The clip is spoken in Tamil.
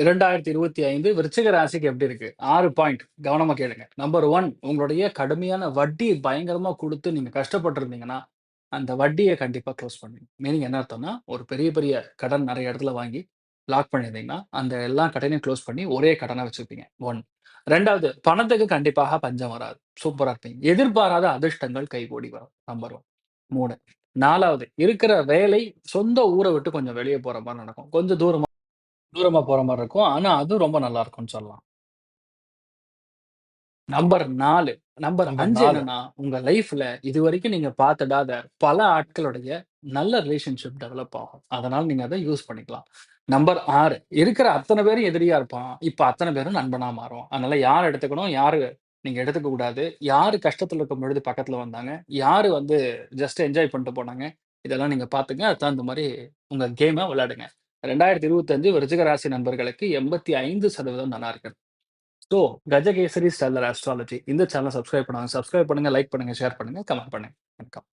2025 விருச்சிக ராசிக்கு எப்படி இருக்கு? ஆறு பாயிண்ட் கவனமா கேளுங்க. நம்பர் ஒன் உங்களுடைய கடுமையான வட்டி பயங்கரமா கொடுத்து நீங்க கஷ்டப்பட்டுருந்தீங்கன்னா, அந்த வட்டியை கண்டிப்பா குளோஸ் பண்ணுங்க மீனிங் என்ன அர்த்தம்னா, ஒரு பெரிய பெரிய கடன் நிறைய இடத்துல வாங்கி லாக் பண்ணியிருந்தீங்கன்னா, அந்த எல்லா கடனையும் க்ளோஸ் பண்ணி ஒரே கடனை வச்சுருப்பீங்க ஒன் ரெண்டாவது பணத்துக்கு கண்டிப்பாக பஞ்சம் வராது. சூப்பராக இருப்பீங்க. எதிர்பாராத அதிர்ஷ்டங்கள் கைகூடி வரும். நம்பர் 1 3 4வது இருக்கிற வேலை சொந்த ஊரை விட்டு கொஞ்சம் வெளியே போகிற மாதிரி நடக்கும். கொஞ்சம் தூரமாக தூரமா போற மாரி இருக்கும். ஆனா, அதுவும் ரொம்ப நல்லா இருக்கும்னு சொல்லலாம். நம்பர் 4 நம்பர் நம்பர் 5 4 என்னன்னா, உங்க லைஃப்ல இதுவரைக்கும் நீங்க பார்த்திடாத பல ஆட்களுடைய நல்ல ரிலேஷன்ஷிப் டெவலப் ஆகும். அதனால நீங்க அத யூஸ் பண்ணிக்கலாம். நம்பர் 6 இருக்கிற அத்தன பேரும் எதிரியா இருப்பான். இப்ப அத்தன பேரும் நண்பனா மாறுவான். அதனால யார எடுத்துக்கணும், யாரு நீங்க எடுத்துக்க கூடாது. யாரு கஷ்டத்துல இருக்கும்பொழுது பக்கத்துல வந்தாங்க. யாரு வந்து ஜஸ்ட் என்ஜாய் பண்ணிட்டு போனாங்க. இதெல்லாம் நீங்க பார்த்துங்க. அதுக்கு தகுந்த மாரி உங்க கேம விளையாடுங்க. ரெண்டாயிரத்தி இருபத்தஞ்சு விருச்சிகராசி நண்பர்களுக்கு 85% நல்லா இருக்கிறது ஸோ, கஜகேசரி ஸ்டெல்லர் ஆஸ்ட்ராலஜி இந்த சேனல் சப்ஸ்கிரைப் பண்ணாதவங்க சப்ஸ்கிரைப் பண்ணுங்க, லைக் பண்ணுங்க, ஷேர் பண்ணுங்க, கமெண்ட் பண்ணுங்க. வணக்கம்.